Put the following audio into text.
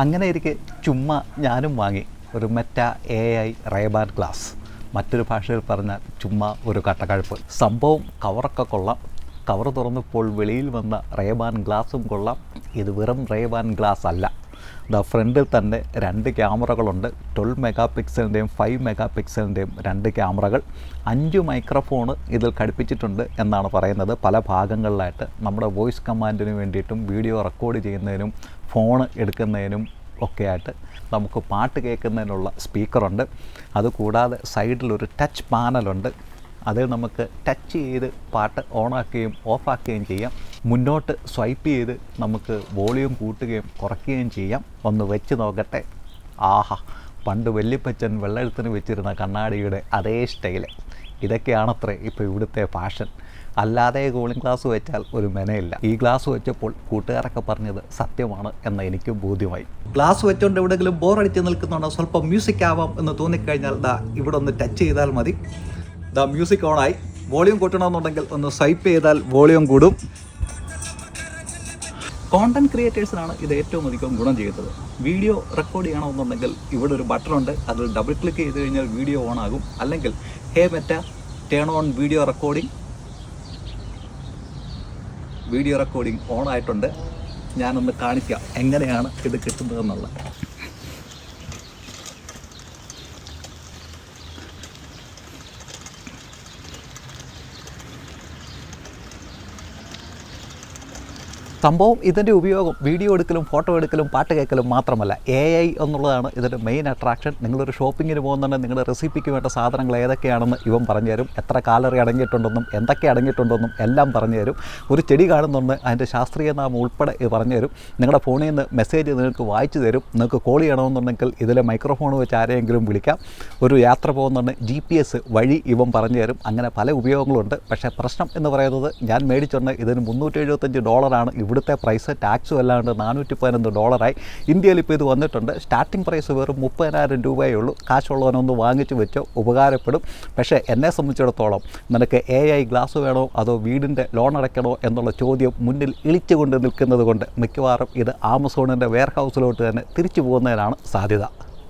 അങ്ങനെ ഇരിക്കെ ചുമ്മാ ഞാനും വാങ്ങി ഒരു Meta A I Ray-Ban glass. മറ്റൊരു ഭാഷയിൽ പറഞ്ഞാൽ ചുമ്മാ ഒരു കട്ടക്കഴുപ്പ് സംഭവം കവറൊക്കെ കൊള്ളാം. കവർ തുറന്നപ്പോൾ വെളിയിൽ വന്ന റേബാൻ ഗ്ലാസും കൊള്ളാം. ഇത് വെറും റേബാൻ ഗ്ലാസ് അല്ല. ദ ഫ്രണ്ടിൽ തന്നെ രണ്ട് ക്യാമറകളുണ്ട്. ട്വൽവ് മെഗാ പിക്സലിന്റെയും ഫൈവ് മെഗാ പിക്സലിന്റെയും രണ്ട് ക്യാമറകൾ. അഞ്ച് മൈക്രോഫോൺ ഇതിൽ ഘടിപ്പിച്ചിട്ടുണ്ട് എന്നാണ് പറയുന്നത്. പല ഭാഗങ്ങളിലായിട്ട് നമ്മുടെ വോയിസ് കമാൻഡിന് വേണ്ടിയിട്ടും വീഡിയോ റെക്കോർഡ് ചെയ്യുന്നതിനും ഫോൺ എടുക്കുന്നതിനും ഒക്കെയായിട്ട് നമുക്ക് പാട്ട് കേൾക്കുന്നതിനുള്ള സ്പീക്കറുണ്ട്. അതുകൂടാതെ സൈഡിലൊരു ടച്ച് പാനലുണ്ട്. അതിൽ നമുക്ക് ടച്ച് ചെയ്ത് പാട്ട് ഓണാക്കുകയും ഓഫാക്കുകയും ചെയ്യാം. മുന്നോട്ട് സ്വൈപ്പ് ചെയ്ത് നമുക്ക് വോളിയം കൂട്ടുകയും കുറയ്ക്കുകയും ചെയ്യാം. ഒന്ന് വെച്ച് നോക്കട്ടെ. ആഹാ പണ്ട് വല്യപ്പച്ചൻ വെള്ളെഴുത്തിന് വെച്ചിരുന്ന കണ്ണാടിയുടെ അതേ സ്റ്റൈൽ. ഇതൊക്കെയാണത്രേ ഇപ്പോൾ ഇവിടുത്തെ ഫാഷൻ അല്ലാതെ കൂളിംഗ് ഗ്ലാസ് വെച്ചാൽ ഒരു മെനയില്ല. ഈ ഗ്ലാസ് വെച്ചപ്പോൾ കൂട്ടുകാരൊക്കെ പറഞ്ഞത് സത്യമാണ് എന്ന് എനിക്ക് ബോധ്യമായി. ഗ്ലാസ് വെച്ചുകൊണ്ട് എവിടെയെങ്കിലും ബോറടിച്ച് നിൽക്കുന്നുണ്ടോ സ്വല്പം മ്യൂസിക് ആവാം എന്ന് തോന്നിക്കഴിഞ്ഞാൽ ദാ ഇവിടെ ഒന്ന് ടച്ച് ചെയ്താൽ മതി. ദാ മ്യൂസിക് ഓണായി വോളിയം കൂട്ടണമെന്നുണ്ടെങ്കിൽ ഒന്ന് സ്വൈപ്പ് ചെയ്താൽ വോളിയം കൂടും. കോണ്ടന്റ് ക്രിയേറ്റേഴ്സിനാണ് ഇത് ഏറ്റവും അധികം ഗുണം ചെയ്യുന്നത്. വീഡിയോ റെക്കോർഡ് ചെയ്യണമെന്നുണ്ടെങ്കിൽ ഇവിടെ ഒരു ബട്ടൺ ഉണ്ട്. അതിൽ ഡബിൾ ക്ലിക്ക് ചെയ്ത് കഴിഞ്ഞാൽ വീഡിയോ ഓൺ ആകും. അല്ലെങ്കിൽ hey Meta turn on video recording video recording on ആയിട്ടുണ്ട്. ഞാനൊന്ന് കാണിക്കാം എങ്ങനെയാണ് ഇത് കിട്ടുന്നതെന്നുള്ളത്. സംഭവം ഇതിന്റെ ഉപയോഗം വീഡിയോ എടുക്കലും ഫോട്ടോ എടുക്കലും പാട്ട് കേൾക്കലും മാത്രമല്ല. എ ഐ എന്നുള്ളതാണ് ഇതിന്റെ മെയിൻ അട്രാക്ഷൻ നിങ്ങളൊരു ഷോപ്പിങ്ങിന് പോകുന്നുണ്ടെങ്കിൽ നിങ്ങളുടെ റെസിപ്പിക്ക് വേണ്ട സാധനങ്ങൾ ഏതൊക്കെയാണെന്ന് ഇവൻ പറഞ്ഞു തരും. എത്ര കാലറി അടങ്ങിയിട്ടുണ്ടെന്നും എന്തൊക്കെ അടങ്ങിയിട്ടുണ്ടെന്നും എല്ലാം പറഞ്ഞു തരും. ഒരു ചെടി കാണുന്നുണ്ട് അതിന്റെ ശാസ്ത്രീയ നാമം ഉൾപ്പെടെ പറഞ്ഞു തരും. നിങ്ങളുടെ ഫോണിൽ നിന്ന് മെസ്സേജ് നിങ്ങൾക്ക് വായിച്ചു തരും. നിങ്ങൾക്ക് കോൾ ചെയ്യണമെന്നുണ്ടെങ്കിൽ ഇതിലെ മൈക്രോഫോൺ വെച്ച് ആരെയെങ്കിലും വിളിക്കാം. ഒരു യാത്ര പോകുന്നുണ്ടെങ്കിൽ ജി പി എസ് വഴി ഇവൻ പറഞ്ഞു തരും. അങ്ങനെ പല ഉപയോഗങ്ങളുണ്ട്. പക്ഷേ പ്രശ്നം എന്ന് പറയുന്നത് ഞാൻ മേടിച്ചുണ്ട് ഇതിന് മുന്നൂറ്റി എഴുപത്തഞ്ച് ഡോളറാണ് ഇവിടുത്തെ പ്രൈസ് ടാക്സും അല്ലാണ്ട് നാനൂറ്റി പതിനൊന്ന് ഡോളറായി ഇന്ത്യയിൽ ഇപ്പോൾ ഇത് വന്നിട്ടുണ്ട്. സ്റ്റാർട്ടിംഗ് പ്രൈസ് വെറും മുപ്പതിനായിരം രൂപയേ ഉള്ളൂ കാശുള്ളവനൊന്ന് വാങ്ങിച്ചു വെച്ചോ ഉപകാരപ്പെടും. പക്ഷേ എന്നെ സംബന്ധിച്ചിടത്തോളം നിനക്ക് എ ഐ ഗ്ലാസ് വേണോ അതോ വീടിന്റെ ലോൺ അടയ്ക്കണോ എന്നുള്ള ചോദ്യം മുന്നിൽ ഇളിച്ചുകൊണ്ട് നിൽക്കുന്നത് കൊണ്ട് മിക്കവാറും ഇത് ആമസോണിന്റെ വെയർ ഹൗസിലോട്ട് തന്നെ തിരിച്ചു പോകുന്നതിനാണ് സാധ്യത.